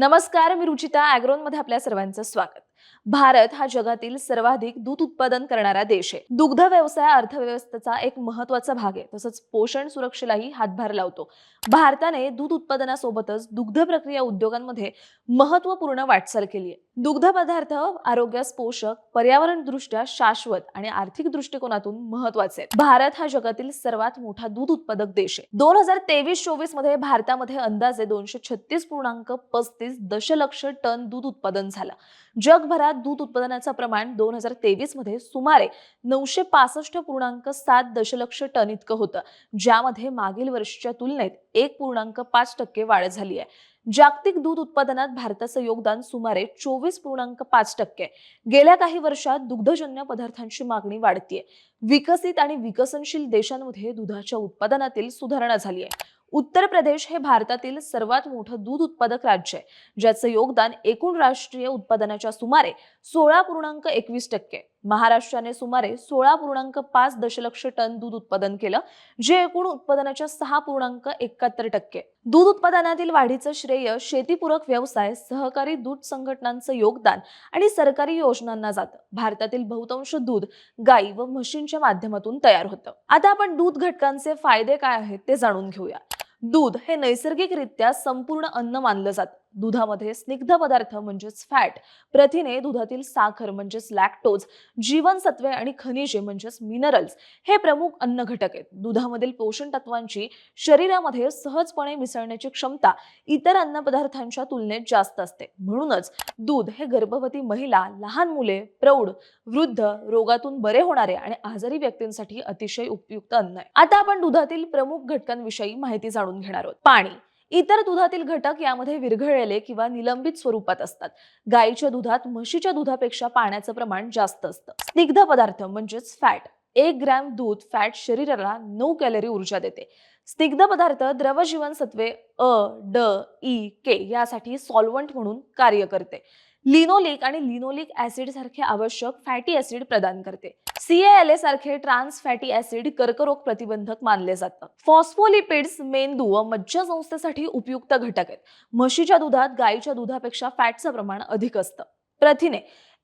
नमस्कार मी रुचिता अॅग्रोनमध्ये आपल्या सर्वांचं स्वागत. भारत हा जगातील सर्वाधिक दूध उत्पादन करणारा देश आहे. दुग्ध व्यवसाय अर्थव्यवस्थेचा एक महत्त्वाचा भाग आहे. तसंच पोषण सुरक्षेलाही हातभार लावतो. भारताने दूध उत्पादनासोबतच दुग्ध प्रक्रिया उद्योगांमध्ये महत्त्वपूर्ण वाटचाल केली आहे. दुग्ध पदार्थ आरोग्यास पोषक पर्यावरण दृष्ट्या शाश्वत आणि आर्थिक दृष्टिकोनातून महत्त्वाचे आहेत. भारत हा जगातील सर्वात मोठा दूध उत्पादक देश आहे. दोन हजार तेवीस चोवीसमध्ये भारतामध्ये अंदाजे दोनशे छत्तीस पूर्णांक पस्तीस दशलक्ष टन दूध उत्पादन झालं. जगभरात दूध उत्पादनाचं प्रमाण दोन हजार तेवीसमध्ये सुमारे नऊशे पासष्ट पूर्णांक सात दशलक्ष टन इतकं होतं. ज्यामध्ये मागील वर्षीच्या तुलनेत एक पूर्णांक पाच टक्के वाढ झाली आहे. जागतिक दूध उत्पादनात भारताचं योगदान सुमारे चोवीस पूर्णांक पाच टक्के गेल्या काही वर्षात दुग्धजन्य पदार्थांची मागणी वाढतीये. विकसित आणि विकसनशील देशांमध्ये दुधाच्या उत्पादनातील सुधारणा झाली आहे. उत्तर प्रदेश हे भारतातील सर्वात मोठं दूध उत्पादक राज्य आहे ज्याचं योगदान एकूण राष्ट्रीय उत्पादनाच्या सुमारे सोळा पूर्णांक एकवीस टक्के महाराष्ट्राने सुमारे सोळा पूर्णांक पाच दशलक्ष टन दूध उत्पादन केलं जे एकूण उत्पादनाच्या सहा पूर्णांक एकाहत्तर टक्के दूध उत्पादनातील वाढीचं श्रेय शेतीपूरक व्यवसाय सहकारी दूध संघटनांचं योगदान आणि सरकारी योजनांना जातं. भारतातील बहुतांश दूध गाई व म्हशींच्या माध्यमातून तयार होतं. आता आपण दूध घटकांचे फायदे काय आहेत ते जाणून घेऊया. दूध हे नैसर्गिकरित्या संपूर्ण अन्न मानलं जातं. दुधामध्ये स्निग्ध पदार्थ म्हणजेच फॅट प्रथिने दुधातील साखर म्हणजेच लॅक्टोज जीवनसत्वे आणि खनिजे म्हणजेच मिनरल्स हे प्रमुख अन्न घटक आहेत. दुधामधील पोषण तत्वांची शरीरामध्ये सहजपणे मिसळण्याची क्षमता इतर अन्नपदार्थांच्या तुलनेत जास्त असते. म्हणूनच दूध हे गर्भवती महिला लहान मुले प्रौढ वृद्ध रोगातून बरे होणारे आणि आजारी व्यक्तींसाठी अतिशय उपयुक्त अन्न आहे. आता आपण दुधातील प्रमुख घटकांविषयी माहिती जाणून घेणार आहोत. पाणी इतर दुधातील घटक यामध्ये विरघळलेले किंवा निलंबित स्वरूपात असतात. गायीच्या दुधात म्हशीच्या दुधापेक्षा पाण्याचं प्रमाण जास्त असतं. स्निग्ध पदार्थ म्हणजेच फॅट. एक ग्रॅम दूध फॅट शरीराला नऊ कॅलरी ऊर्जा देते. स्निग्ध पदार्थ द्रव जीवनसत्वे अ ड ई के यासाठी सॉल्वंट म्हणून कार्य करते. लिनोलिक आणि लिनोलिक ऍसिड सारखे आवश्यक फॅटी ऍसिड प्रदान करते. सीएएलए सारखे ट्रान्स फॅटी ऍसिड कर्करोग प्रतिबंधक मानले जातात. फॉस्फोलिपिड्स मेंदू व मज्जासंस्थेसाठी उपयुक्त घटक आहेत. म्हशीच्या दुधात गायीच्या दुधापेक्षा फॅटचं प्रमाण अधिक असतं. प्रथिने.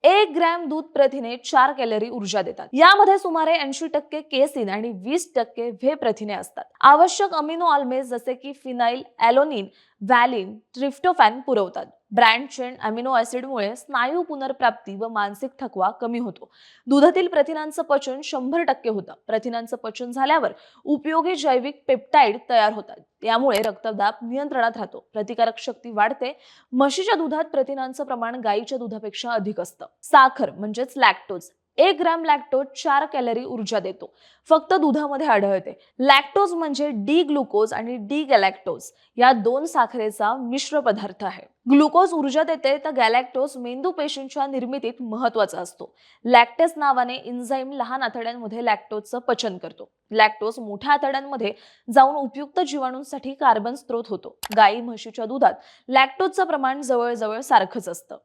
एक ग्रॅम दूध प्रथिने चार कॅलरी ऊर्जा देतात. यामध्ये सुमारे ऐंशी टक्के केसिन आणि वीस टक्के व्हे प्रथिने असतात. आवश्यक अमिनो आल्मेज जसे की फिनाईल ॲलोनिन व्हॅलिन ट्रिप्टोफॅन पुरवतात. ब्रँड चेन अमिनो ऍसिडमुळे स्नायू पुनर्प्राप्ती व मानसिक थकवा कमी होतो. दुधातील प्रथिनांचं पचन शंभर टक्के होतं. प्रथिनांचं पचन झाल्यावर उपयोगी जैविक पेप्टाईड तयार होतात. त्यामुळे रक्तदाब नियंत्रणात राहतो. प्रतिकारक शक्ती वाढते. म्हशीच्या दुधात प्रथिनांचं प्रमाण गाईच्या दुधापेक्षा अधिक असतं. साखर म्हणजेच लॅक्टोज एक ग्रॅम लॅक्टोज चार कॅलरी ऊर्जा देतो. फक्त दुधामध्ये आढळते. लॅक्टोज म्हणजे डी ग्लुकोज आणि डी गॅलॅक्टोज या दोन साखरेचा मिश्र पदार्थ आहे. ग्लुकोज ऊर्जा देते तर गॅलॅक्टोज मेंदू पेशींच्या निर्मितीत महत्त्वाचा असतो. लॅक्टेस नावाने इन्झाईम लहान आतड्यांमध्ये लॅक्टोजचं पचन करतो. लॅक्टोज मोठ्या आतड्यांमध्ये जाऊन उपयुक्त जीवाणूंसाठी कार्बन स्त्रोत होतो. गाई म्हशीच्या दुधात लॅक्टोजचं प्रमाण जवळजवळ सारखंच असतं.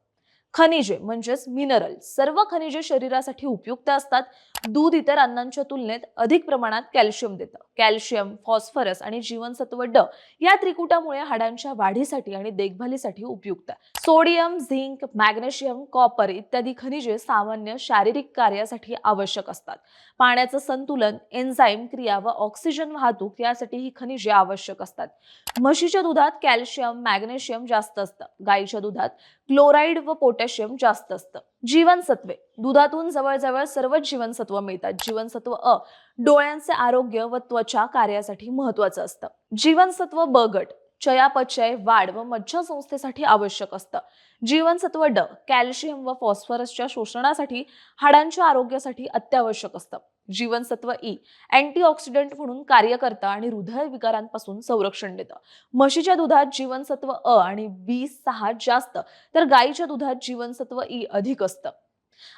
खनिजे म्हणजेच मिनरल सर्व खनिजे शरीरासाठी उपयुक्त असतात. दूध इतर अन्नांच्या तुलनेत अधिक प्रमाणात कॅल्शियम देतं. कॅल्शियम फॉस्फरस आणि जीवनसत्व ड या त्रिकुटामुळे हाडांच्या वाढीसाठी आणि देखभालीसाठी उपयुक्त. आहे सोडियम झिंक मॅग्नेशियम कॉपर इत्यादी खनिजे सामान्य शारीरिक कार्यासाठी आवश्यक असतात. पाण्याचं संतुलन एन्झाईम क्रिया व ऑक्सिजन वाहतूक यासाठी ही खनिजे आवश्यक असतात. म्हशीच्या दुधात कॅल्शियम मॅग्नेशियम जास्त असतं. गाईच्या दुधात क्लोराईड व पोटॅशियम जास्त असतं. जीवनसत्वे. दुधातून जवळजवळ सर्वच जीवनसत्व मिळतात. जीवनसत्व अ डोळ्यांचे आरोग्य व त्वचा कार्यासाठी महत्वाचं असतं. जीवनसत्व ब गट चयापचय वाढ व मज्जा संस्थेसाठी आवश्यक असतं. जीवनसत्व ड कॅल्शियम व फॉस्फरसच्या शोषणासाठी हाडांच्या आरोग्यासाठी अत्यावश्यक असतं. जीवनसत्व e, ई अँटीऑक्सिडंट म्हणून कार्य करतं आणि हृदय विकारांपासून संरक्षण देतं. म्हशीच्या दुधात जीवनसत्व अ आणि बी सहा जास्त तर गाईच्या दुधात जीवनसत्व ई अधिक असतं.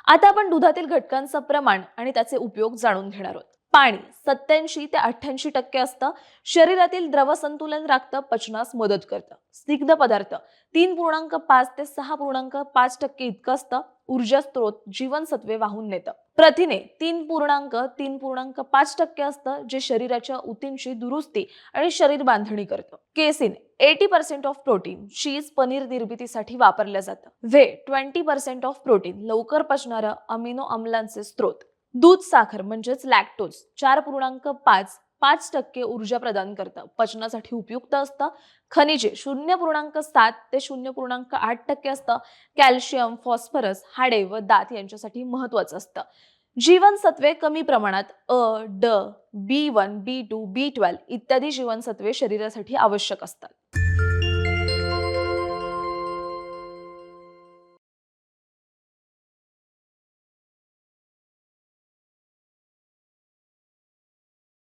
आता आपण दुधातील घटकांचं प्रमाण आणि त्याचे उपयोग जाणून घेणार आहोत. पाणी सत्याऐंशी ते अठ्ठ्याऐंशी टक्के असतं. शरीरातील द्रव संतुलन राखतं पचनास मदत करतं. स्निग्ध पदार्थ तीन पूर्णांक पाच ते सहा पूर्णांक पाच टक्के इतकं असतं. ऊर्जा स्त्रोत जीवनसत्वे वाहून नेतं. प्रथिने तीन पूर्णांक तीन पूर्णांक पाच टक्के असतं जे शरीराच्या ऊतींची दुरुस्ती आणि शरीर बांधणी करतं. Casein eighty percent of protein cheese paneer निर्मितीसाठी वापरलं जातं. Whey twenty percent of protein लवकर पचणारं अमिनो अम्लांचे स्त्रोत दूध साखर म्हणजेच लॅक्टोज चार पूर्णांक पाच पाच टक्के ऊर्जा प्रदान करतं. पचनासाठी उपयुक्त असतं. खनिजे शून्य पूर्णांक सात ते शून्य पूर्णांक आठ टक्के असतं. कॅल्शियम फॉस्फरस हाडे व दात यांच्यासाठी महत्वाचं असतं. जीवनसत्वे कमी प्रमाणात अ ड B one B two B twelve इत्यादी जीवनसत्वे शरीरासाठी आवश्यक असतात.